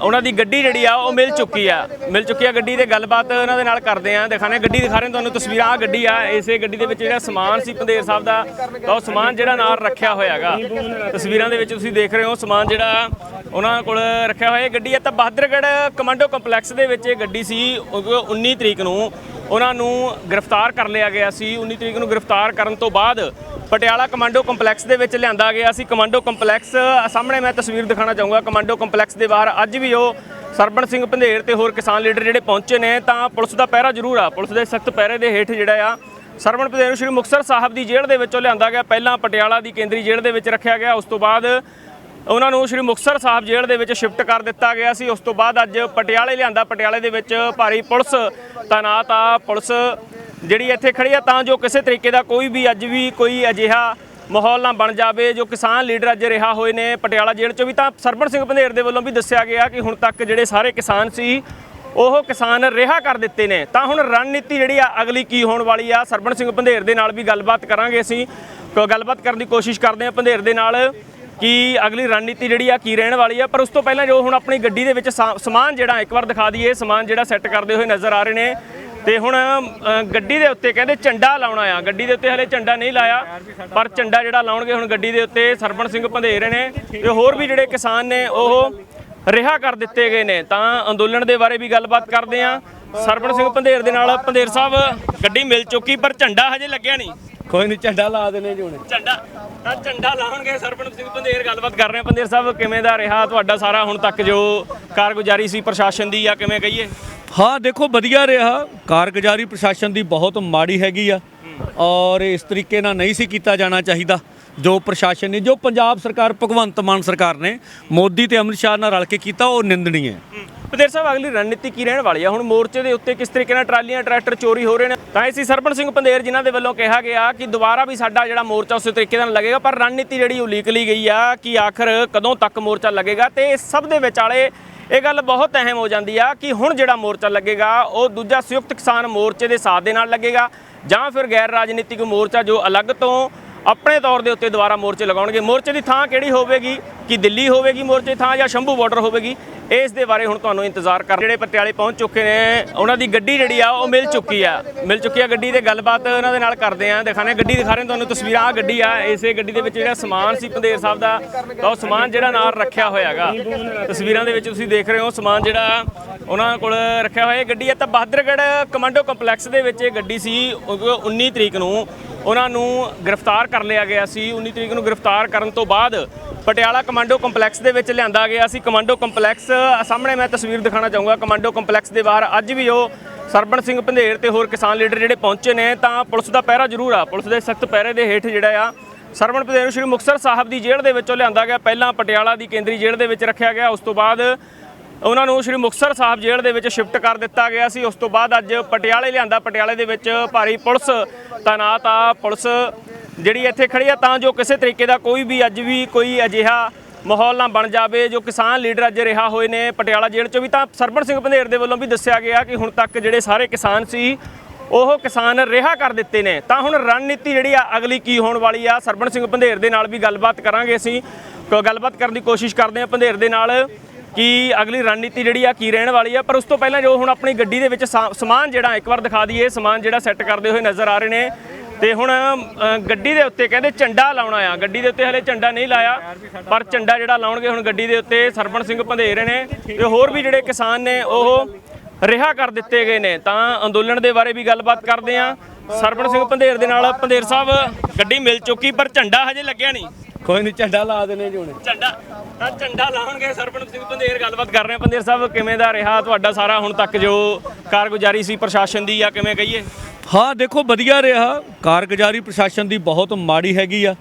ਉਹਨਾਂ ਦੀ ਗੱਡੀ ਜਿਹੜੀ ਆ, ਉਹ ਮਿਲ ਚੁੱਕੀ ਆ। ਮਿਲ ਚੁੱਕੀ ਆ ਗੱਡੀ ਤੇ ਗੱਲਬਾਤ ਉਹਨਾਂ ਦੇ ਨਾਲ ਕਰਦੇ ਆ। ਦਿਖਾਣੇ ਗੱਡੀ ਦਿਖਾ ਰਹੇ ਤੁਹਾਨੂੰ, ਤਸਵੀਰਾਂ। ਆ ਗੱਡੀ ਆ, ਇਸੇ ਗੱਡੀ ਦੇ ਵਿੱਚ ਜਿਹੜਾ ਸਮਾਨ ਸੀ, ਪੰਦੇਰ ਸਾਹਿਬ ਦਾ ਤਾਂ ਉਹ ਸਮਾਨ ਜਿਹੜਾ ਨਾਲ ਰੱਖਿਆ ਹੋਇਆ ਹੈਗਾ। ਤਸਵੀਰਾਂ ਦੇ ਵਿੱਚ ਤੁਸੀਂ ਦੇਖ ਰਹੇ ਹੋ ਸਮਾਨ ਜਿਹੜਾ ਉਹਨਾਂ ਕੋਲ ਰੱਖਿਆ ਹੋਇਆ। ਇਹ ਗੱਡੀ ਆ ਤਾਂ ਬਹਾਦਰਗੜ੍ਹ ਕਮਾਂਡੋ ਕੰਪਲੈਕਸ ਦੇ ਵਿੱਚ ਇਹ ਗੱਡੀ ਸੀ। ਉਹ 19 ਤਰੀਕ ਨੂੰ ਉਹਨਾਂ ਨੂੰ ਗ੍ਰਿਫਤਾਰ ਕਰ ਲਿਆ ਗਿਆ ਸੀ। 19 ਤਰੀਕ ਨੂੰ ਗ੍ਰਿਫਤਾਰ ਕਰਨ ਤੋਂ ਬਾਅਦ ਪਟਿਆਲਾ ਕਮਾਂਡੋ ਕੰਪਲੈਕਸ ਦੇ ਵਿੱਚ ਲਿਆਂਦਾ ਗਿਆ ਸੀ। ਕਮਾਂਡੋ ਕੰਪਲੈਕਸ ਸਾਹਮਣੇ ਮੈਂ ਤਸਵੀਰ ਦਿਖਾਣਾ ਚਾਹੂੰਗਾ। ਕਮਾਂਡੋ ਕੰਪਲੈਕਸ ਦੇ ਬਾਹਰ ਅੱਜ ਵੀ ਉਹ ਸਰਬਣ ਸਿੰਘ ਪੰਧੇਰ ਤੇ ਹੋਰ ਕਿਸਾਨ ਲੀਡਰ ਜਿਹੜੇ ਪਹੁੰਚੇ ਨੇ, ਤਾਂ ਪੁਲਿਸ ਦਾ ਪਹਿਰਾ ਜ਼ਰੂਰ ਆ। ਪੁਲਿਸ ਦੇ ਸਖਤ ਪਹਿਰੇ ਦੇ ਹੇਠ ਜਿਹੜਾ ਆ, ਸਰਬਣ ਪੰਧੇਰ ਨੂੰ ਸ਼੍ਰੀ ਮੁਕਤਸਰ ਸਾਹਿਬ ਦੀ ਜੇਲ੍ਹ ਦੇ ਵਿੱਚੋਂ ਲਿਆਂਦਾ ਗਿਆ। ਪਹਿਲਾਂ ਪਟਿਆਲਾ ਦੀ ਕੇਂਦਰੀ ਜੇਲ੍ਹ ਦੇ ਵਿੱਚ ਰੱਖਿਆ ਗਿਆ। ਉਸ ਤੋਂ ਬਾਅਦ ਉਹਨਾਂ ਨੂੰ ਸ਼੍ਰੀ ਮੁਕਤਸਰ ਸਾਹਿਬ ਜੇਲ੍ਹ ਦੇ ਵਿੱਚ ਸ਼ਿਫਟ ਕਰ ਦਿੱਤਾ ਗਿਆ ਸੀ। ਉਸ ਤੋਂ ਬਾਅਦ ਅੱਜ ਪਟਿਆਲੇ ਲਿਆਂਦਾ। ਪਟਿਆਲੇ ਦੇ ਵਿੱਚ ਭਾਰੀ ਪੁਲਿਸ ਤਾਇਨਾਤ ਆ। ਪੁਲਿਸ ਜਿਹੜੀ ਇੱਥੇ ਖੜੀ ਆ, ਤਾਂ ਜੋ ਕਿਸੇ ਤਰੀਕੇ ਦਾ ਕੋਈ ਵੀ ਅੱਜ ਵੀ ਕੋਈ ਅਜਿਹਾ ਮਾਹੌਲ ਨਾ ਬਣ ਜਾਵੇ, ਜੋ ਕਿਸਾਨ ਲੀਡਰ ਅੱਜ ਰਿਹਾ ਹੋਏ ਨੇ ਪਟਿਆਲਾ ਜੇਲ੍ਹ ਚੋਂ ਵੀ, ਤਾਂ ਸਰਬਣ ਸਿੰਘ ਪੰਧੇਰ ਦੇ ਵੱਲੋਂ ਵੀ ਦੱਸਿਆ ਗਿਆ ਕਿ ਹੁਣ ਤੱਕ ਜਿਹੜੇ ਸਾਰੇ ਕਿਸਾਨ ਸੀ, ਉਹ ਕਿਸਾਨ ਰਿਹਾ ਕਰ ਦਿੱਤੇ ਨੇ। ਤਾਂ ਹੁਣ ਰਣਨੀਤੀ ਜਿਹੜੀ ਆ, ਅਗਲੀ ਕੀ ਹੋਣ ਵਾਲੀ ਆ? ਸਰਬਣ ਸਿੰਘ ਪੰਧੇਰ ਦੇ ਨਾਲ ਵੀ ਗੱਲਬਾਤ ਕਰਾਂਗੇ ਅਸੀਂ। ਕ- ਗੱਲਬਾਤ ਕਰਨ ਦੀ ਕੋਸ਼ਿਸ਼ ਕਰਦੇ ਹਾਂ ਪੰਧੇਰ ਦੇ ਨਾਲ ਕਿ ਅਗਲੀ ਰਣਨੀਤੀ ਜਿਹੜੀ ਆ, ਕੀ ਰਹਿਣ ਵਾਲੀ ਆ? ਪਰ ਉਸ ਤੋਂ ਪਹਿਲਾਂ ਜੋ ਹੁਣ ਆਪਣੀ ਗੱਡੀ ਦੇ ਵਿੱਚ ਸਾ- ਸਮਾਨ ਜਿਹੜਾ, ਇੱਕ ਵਾਰ ਦਿਖਾ ਦਈਏ, ਸਮਾਨ ਜਿਹੜਾ ਸੈੱਟ ਕਰਦੇ ਹੋਏ ਨਜ਼ਰ ਆ ਰਹੇ ਨੇ। ਤੇ ਹੁਣ ਅ, ਗੱਡੀ ਦੇ ਉੱਤੇ ਕਹਿੰਦੇ ਝੰਡਾ ਲਾਉਣਾ ਆ। ਗੱਡੀ ਦੇ ਉੱਤੇ ਹਲੇ ਝੰਡਾ ਨਹੀਂ ਲਾਇਆ ਪਰ ਝੰਡਾ ਜਿਹੜਾ ਲਾਉਣਗੇ ਹੁਣ ਗੱਡੀ ਦੇ ਉੱਤੇ ਸਰਬਣ ਸਿੰਘ ਪੰਧੇਰ ਨੇ ਤੇ ਹੋਰ ਵੀ ਜਿਹੜੇ ਕਿਸਾਨ ਨੇ ਉਹ ਰਿਹਾ ਕਰ ਦਿੱਤੇ ਗਏ ਨੇ। ਤਾਂ ਅੰਦੋਲਨ ਦੇ ਬਾਰੇ ਵੀ ਗੱਲਬਾਤ ਕਰਦੇ ਆ ਸਰਬਣ ਸਿੰਘ ਪੰਧੇਰ ਦੇ ਨਾਲ ਪੰਧੇਰ ਸਾਹਿਬ ਗੱਡੀ ਮਿਲ ਚੁੱਕੀ ਪਰ ਝੰਡਾ ਹਜੇ ਲੱਗਿਆ ਨਹੀਂ। ਕੋਈ ਨਹੀਂ ਝੰਡਾ ਲਾ ਦੇਣੇ ਜੀ ਹੁਣੇ। ਝੰਡਾ ਤਾਂ ਝੰਡਾ ਲਾਉਣਗੇ ਸਰਪੰਚ ਸਿੰਘ ਪੰਧੇਰ ਗੱਲਬਾਤ ਕਰ ਰਹੇ ਆ ਪੰਧੇਰ ਸਾਹਿਬ ਕਿਵੇਂ ਦਾ ਰਿਹਾ ਤੁਹਾਡਾ ਸਾਰਾ ਹੁਣ ਤੱਕ ਜੋ ਕਾਰਗੁਜ਼ਾਰੀ ਸੀ ਪ੍ਰਸ਼ਾਸਨ ਦੀ ਜਾਂ ਕਿਵੇਂ ਕਹੀਏ? ਹਾਂ ਦੇਖੋ ਵਧੀਆ ਰਿਹਾ। ਕਾਰਗੁਜ਼ਾਰੀ ਪ੍ਰਸ਼ਾਸਨ ਦੀ ਬਹੁਤ ਮਾੜੀ ਹੈਗੀ ਆ। ਔਰ ਇਸ ਤਰੀਕੇ ਨਾਲ ਨਹੀਂ ਸੀ ਕੀਤਾ ਜਾਣਾ ਚਾਹੀਦਾ। ਜੋ ਪ੍ਰਸ਼ਾਸਨ ਨੇ, ਜੋ ਪੰਜਾਬ ਸਰਕਾਰ, ਭਗਵੰਤ ਮਾਨ ਸਰਕਾਰ ਨੇ ਮੋਦੀ ਤੇ ਅਮਿਤ ਸ਼ਾਹ ਨਾਲ ਰਲ ਕੇ ਕੀਤਾ, ਉਹ ਨਿੰਦਣੀ ਹੈ। ਪੰਧੇਰ ਸਾਹਿਬ, ਅਗਲੀ ਰਣਨੀਤੀ ਕੀ ਰਹਿਣ ਵਾਲੀ ਆ? ਹੁਣ ਮੋਰਚੇ ਦੇ ਉੱਤੇ ਕਿਸ ਤਰੀਕੇ ਨਾਲ ਟਰਾਲੀਆਂ, ਟਰੈਕਟਰ ਚੋਰੀ ਹੋ ਰਹੇ ਨੇ? ਤਾਂ ਇਸੀ ਸਰਪੰਚ ਸਿੰਘ ਪੰਧੇਰ, ਜਿਨ੍ਹਾਂ ਦੇ ਵੱਲੋਂ ਕਿਹਾ ਗਿਆ ਕਿ ਦੁਬਾਰਾ ਵੀ ਸਾਡਾ ਜਿਹੜਾ ਮੋਰਚਾ ਉਸੇ ਤਰੀਕੇ ਨਾਲ ਲੱਗੇਗਾ, ਪਰ ਰਣਨੀਤੀ ਜਿਹੜੀ ਉਲੀਕ ਲਈ ਗਈ ਆ ਕਿ ਆਖਰ ਕਦੋਂ ਤੱਕ ਮੋਰਚਾ ਲੱਗੇਗਾ ਤੇ ਇਸ ਸਭ ਦੇ ਵਿਚਾਲੇ ਇਹ ਗੱਲ ਬਹੁਤ ਅਹਿਮ ਹੋ ਜਾਂਦੀ ਆ ਕਿ ਹੁਣ ਜਿਹੜਾ ਮੋਰਚਾ ਲੱਗੇਗਾ, ਉਹ ਦੂਜਾ ਸੰਯੁਕਤ ਕਿਸਾਨ ਮੋਰਚੇ ਦੇ ਸਾਥ ਦੇ ਨਾਲ ਲੱਗੇਗਾ। ਜਾਂ ਫਿਰ ਗੈਰ ਰਾਜਨੀਤਿਕ ਮੋਰਚਾ ਜੋ ਅਲੱਗ ਤੋਂ ਆਪਣੇ ਤੌਰ ਦੇ ਉੱਤੇ ਦੁਬਾਰਾ ਮੋਰਚੇ ਲਗਾਉਣਗੇ। ਮੋਰਚੇ ਦੀ ਥਾਂ ਕਿਹੜੀ ਹੋਵੇਗੀ? ਕਿ ਦਿੱਲੀ ਹੋਵੇਗੀ ਮੋਰਚੇ ਦੀ ਥਾਂ ਜਾਂ ਸ਼ੰਭੂ ਬਾਰਡਰ ਹੋਵੇਗੀ? ਇਸ ਦੇ ਬਾਰੇ ਹੁਣ ਤੁਹਾਨੂੰ ਇੰਤਜ਼ਾਰ ਕਰ ਜਿਹੜੇ ਪਟਿਆਲੇ ਪਹੁੰਚ ਚੁੱਕੇ ਨੇ, ਉਹਨਾਂ ਦੀ ਗੱਡੀ ਜਿਹੜੀ ਆ, ਉਹ ਮਿਲ ਚੁੱਕੀ ਆ। ਮਿਲ ਚੁੱਕੀ ਆ ਗੱਡੀ ਤੇ ਗੱਲਬਾਤ ਉਹਨਾਂ ਦੇ ਨਾਲ ਕਰਦੇ ਆ। ਦਿਖਾਣੇ ਗੱਡੀ ਦਿਖਾ ਰਹੇ ਤੁਹਾਨੂੰ ਤਸਵੀਰਾਂ। ਆ ਗੱਡੀ ਆ, ਇਸੇ ਗੱਡੀ ਦੇ ਵਿੱਚ ਜਿਹੜਾ ਸਮਾਨ ਸੀ ਪੰਦੇਰ ਸਾਹਿਬ ਦਾ, ਤਾਂ ਉਹ ਸਮਾਨ ਜਿਹੜਾ ਨਾਲ ਰੱਖਿਆ ਹੋਇਆ ਹੈਗਾ। ਤਸਵੀਰਾਂ ਦੇ ਵਿੱਚ ਤੁਸੀਂ ਦੇਖ ਰਹੇ ਹੋ, ਸਮਾਨ ਜਿਹੜਾ ਉਹਨਾਂ ਕੋਲ ਰੱਖਿਆ ਹੋਇਆ। ਇਹ ਗੱਡੀ ਆ ਤਾਂ ਬਹਾਦਰਗੜ੍ਹ ਕਮਾਂਡੋ ਕੰਪਲੈਕਸ ਦੇ ਵਿੱਚ ਇਹ ਗੱਡੀ ਸੀ, ਉਹ 19 ਤਰੀਕ ਨੂੰ। ਉਹਨਾਂ ਨੂੰ ਗ੍ਰਿਫਤਾਰ ਕਰ ਲਿਆ ਗਿਆ ਸੀ। 19 ਤਰੀਕ ਨੂੰ ਗ੍ਰਿਫਤਾਰ ਕਰਨ ਤੋਂ ਬਾਅਦ ਪਟਿਆਲਾ ਕਮਾਂਡੋ ਕੰਪਲੈਕਸ ਦੇ ਵਿੱਚ ਲਿਆਂਦਾ ਗਿਆ ਸੀ। ਕਮਾਂਡੋ ਕੰਪਲੈਕਸ ਸਾਹਮਣੇ ਮੈਂ ਤਸਵੀਰ ਦਿਖਾਣਾ ਚਾਹੂੰਗਾ। ਕਮਾਂਡੋ ਕੰਪਲੈਕਸ ਦੇ ਬਾਹਰ ਅੱਜ ਵੀ ਉਹ ਸਰਬਣ ਸਿੰਘ ਪੰਧੇਰ ਤੇ ਹੋਰ ਕਿਸਾਨ ਲੀਡਰ ਜਿਹੜੇ ਪਹੁੰਚੇ ਨੇ, ਤਾਂ ਪੁਲਿਸ ਦਾ ਪਹਿਰਾ ਜ਼ਰੂਰ ਆ। ਪੁਲਿਸ ਦੇ ਸਖਤ ਪਹਿਰੇ ਦੇ ਹੇਠ ਜਿਹੜਾ ਆ, ਸਰਬਣ ਪੰਧੇਰ ਨੂੰ ਸ਼੍ਰੀ ਮੁਕਤਸਰ ਸਾਹਿਬ ਦੀ ਜੇਲ੍ਹ ਦੇ ਵਿੱਚੋਂ ਲਿਆਂਦਾ ਗਿਆ। ਪਹਿਲਾਂ ਪਟਿਆਲਾ ਦੀ ਕੇਂਦਰੀ ਜੇਲ੍ਹ ਦੇ ਵਿੱਚ ਰੱਖਿਆ ਗਿਆ। ਉਸ ਤੋਂ ਬਾਅਦ ਉਹਨਾਂ ਨੂੰ ਸ਼੍ਰੀ ਮੁਕਤਸਰ ਸਾਹਿਬ ਜੇਲ੍ਹ ਦੇ ਵਿੱਚ ਸ਼ਿਫਟ ਕਰ ਦਿੱਤਾ ਗਿਆ ਸੀ। ਉਸ ਤੋਂ ਬਾਅਦ ਅੱਜ ਪਟਿਆਲੇ ਲਿਆਂਦਾ। ਪਟਿਆਲੇ ਦੇ ਵਿੱਚ ਭਾਰੀ ਪੁਲਿਸ ਤਾਇਨਾਤ ਆ। ਪੁਲਿਸ ਜਿਹੜੀ ਇੱਥੇ ਖੜੀ ਆ, ਤਾਂ ਜੋ ਕਿਸੇ ਤਰੀਕੇ ਦਾ ਕੋਈ ਵੀ ਅੱਜ ਵੀ ਕੋਈ ਅਜਿਹਾ ਮਾਹੌਲ ਨਾ ਬਣ ਜਾਵੇ, ਜੋ ਕਿਸਾਨ ਲੀਡਰ ਅੱਜ ਰਿਹਾ ਹੋਏ ਨੇ ਪਟਿਆਲਾ ਜੇਲ੍ਹ ਚੋਂ ਵੀ। ਤਾਂ ਸਰਬਣ ਸਿੰਘ ਪੰਧੇਰ ਦੇ ਵੱਲੋਂ ਵੀ ਦੱਸਿਆ ਗਿਆ ਕਿ ਹੁਣ ਤੱਕ ਜਿਹੜੇ ਸਾਰੇ ਕਿਸਾਨ ਸੀ, ਉਹ ਕਿਸਾਨ ਰਿਹਾ ਕਰ ਦਿੱਤੇ ਨੇ। ਤਾਂ ਹੁਣ ਰਣਨੀਤੀ ਜਿਹੜੀ ਆ, ਅਗਲੀ ਕੀ ਹੋਣ ਵਾਲੀ ਆ? ਸਰਬਣ ਸਿੰਘ ਪੰਧੇਰ ਦੇ ਨਾਲ ਵੀ ਗੱਲਬਾਤ ਕਰਾਂਗੇ ਅਸੀਂ। ਕ- ਗੱਲਬਾਤ ਕਰਨ ਦੀ ਕੋਸ਼ਿਸ਼ ਕਰਦੇ ਹਾਂ ਪੰਧੇਰ ਦੇ ਨਾਲ ਕਿ ਅਗਲੀ ਰਣਨੀਤੀ ਜਿਹੜੀ ਆ ਕੀ ਰਹਿਣ ਵਾਲੀ ਆ, ਪਰ ਉਸ ਤੋਂ ਪਹਿਲਾਂ ਜੋ ਹੁਣ ਆਪਣੀ ਗੱਡੀ ਦੇ ਵਿੱਚ ਸਾ- ਸਮਾਨ ਜਿਹੜਾ, ਇੱਕ ਵਾਰ ਦਿਖਾ ਦਈਏ, ਸਮਾਨ ਜਿਹੜਾ ਸੈੱਟ ਕਰਦੇ ਹੋਏ ਨਜ਼ਰ ਆ ਰਹੇ ਨੇ। ਤੇ ਹੁਣ ਗੱਡੀ ਦੇ ਉੱਤੇ ਕਹਿੰਦੇ ਝੰਡਾ ਲਾਉਣਾ ਆ ਗੱਡੀ ਦੇ ਉੱਤੇ ਹਲੇ ਝੰਡਾ ਨਹੀਂ ਲਾਇਆ, ਪਰ ਝੰਡਾ ਜਿਹੜਾ ਲਾਉਣਗੇ ਹੁਣ ਗੱਡੀ ਦੇ ਉੱਤੇ, ਸਰਬਣ ਸਿੰਘ ਪੰਧੇਰ ਨੇ। ਤੇ ਹੋਰ ਵੀ ਜਿਹੜੇ ਕਿਸਾਨ ਨੇ, ਉਹ ਰਿਹਾ ਕਰ ਦਿੱਤੇ ਗਏ ਨੇ। ਤਾਂ ਅੰਦੋਲਨ ਦੇ ਬਾਰੇ ਵੀ ਗੱਲਬਾਤ ਕਰਦੇ ਆ ਸਰਬਣ ਸਿੰਘ ਪੰਧੇਰ ਦੇ ਨਾਲ ਪੰਧੇਰ ਸਾਹਿਬ, ਗੱਡੀ ਮਿਲ ਚੁੱਕੀ, ਪਰ ਝੰਡਾ ਹਜੇ ਲੱਗਿਆ ਨਹੀਂ। ਕੋਈ ਨਹੀਂ ਝੰਡਾ ਲਾ ਦੇਣੇ ਜੀ ਹੁਣੇ। ਝੰਡਾ ਤਾਂ ਝੰਡਾ ਲਾਉਣਗੇ ਸਰਪੰਚ ਸਿੰਘ ਪੰਧੇਰ ਗੱਲਬਾਤ ਕਰ ਰਹੇ ਆ ਪੰਧੇਰ ਸਾਹਿਬ ਕਿਵੇਂ ਦਾ ਰਿਹਾ ਤੁਹਾਡਾ ਸਾਰਾ ਹੁਣ ਤੱਕ ਜੋ ਕਾਰਗੁਜ਼ਾਰੀ ਸੀ ਪ੍ਰਸ਼ਾਸਨ ਦੀ ਜਾਂ ਕਿਵੇਂ ਕਹੀਏ? ਹਾਂ ਦੇਖੋ ਵਧੀਆ ਰਿਹਾ। ਕਾਰਗੁਜ਼ਾਰੀ ਪ੍ਰਸ਼ਾਸਨ ਦੀ ਬਹੁਤ ਮਾੜੀ ਹੈਗੀ ਆ।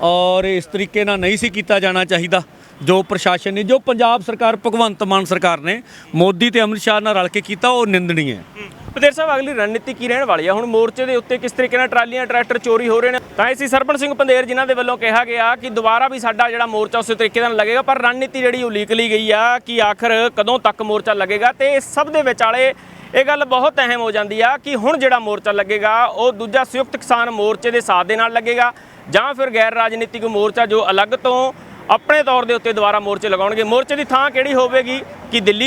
ਔਰ ਇਸ ਤਰੀਕੇ ਨਾਲ ਨਹੀਂ ਸੀ ਕੀਤਾ ਜਾਣਾ ਚਾਹੀਦਾ। ਜੋ ਪ੍ਰਸ਼ਾਸਨ ਨੇ ਜੋ ਪੰਜਾਬ ਸਰਕਾਰ ਭਗਵੰਤ ਮਾਨ ਸਰਕਾਰ ਨੇ ਮੋਦੀ ਤੇ ਅਮਿਤ ਸ਼ਾਹ ਨਾਲ ਰਲ ਕੇ ਕੀਤਾ ਉਹ ਨਿੰਦਣੀ ਹੈ। ਪੰਧੇਰ ਸਾਹਿਬ, ਅਗਲੀ ਰਣਨੀਤੀ ਕੀ ਰਹਿਣ ਵਾਲੀ ਆ? ਹੁਣ ਮੋਰਚੇ ਦੇ ਉੱਤੇ ਕਿਸ ਤਰੀਕੇ ਨਾਲ ਟਰਾਲੀਆਂ, ਟਰੈਕਟਰ ਚੋਰੀ ਹੋ ਰਹੇ ਨੇ? ਤਾਂ ਇਸੀ ਸਰਪੰਚ ਸਿੰਘ ਪੰਧੇਰ, ਜਿਨ੍ਹਾਂ ਦੇ ਵੱਲੋਂ ਕਿਹਾ ਗਿਆ ਕਿ ਦੁਬਾਰਾ ਵੀ ਸਾਡਾ ਜਿਹੜਾ ਮੋਰਚਾ ਉਸੇ ਤਰੀਕੇ ਨਾਲ ਲੱਗੇਗਾ, ਪਰ ਰਣਨੀਤੀ ਜਿਹੜੀ ਉਹ ਲਈ ਗਈ ਆ ਕਿ ਆਖਰ ਕਦੋਂ ਤੱਕ ਮੋਰਚਾ ਲੱਗੇਗਾ? ਤੇ ਇਸ ਸਭ ਦੇ ਵਿਚਾਲੇ ਇਹ ਗੱਲ ਬਹੁਤ ਅਹਿਮ ਹੋ ਜਾਂਦੀ ਆ ਕਿ ਹੁਣ ਜਿਹੜਾ ਮੋਰਚਾ ਲੱਗੇਗਾ, ਉਹ ਦੂਜਾ ਸੰਯੁਕਤ ਕਿਸਾਨ ਮੋਰਚੇ ਦੇ ਸਾਥ ਦੇ ਨਾਲ ਲੱਗੇਗਾ, ਜਾਂ ਫਿਰ ਗੈਰ ਰਾਜਨੀਤਿਕ ਮੋਰਚਾ ਜੋ ਅਲੱਗ ਤੋਂ ਆਪਣੇ ਤੌਰ ਦੇ ਉੱਤੇ ਦੁਬਾਰਾ ਮੋਰਚੇ ਲਗਾਉਣਗੇ। ਮੋਰਚੇ ਦੀ ਥਾਂ ਕਿਹੜੀ ਹੋਵੇਗੀ? ਕਿ ਦਿੱਲੀ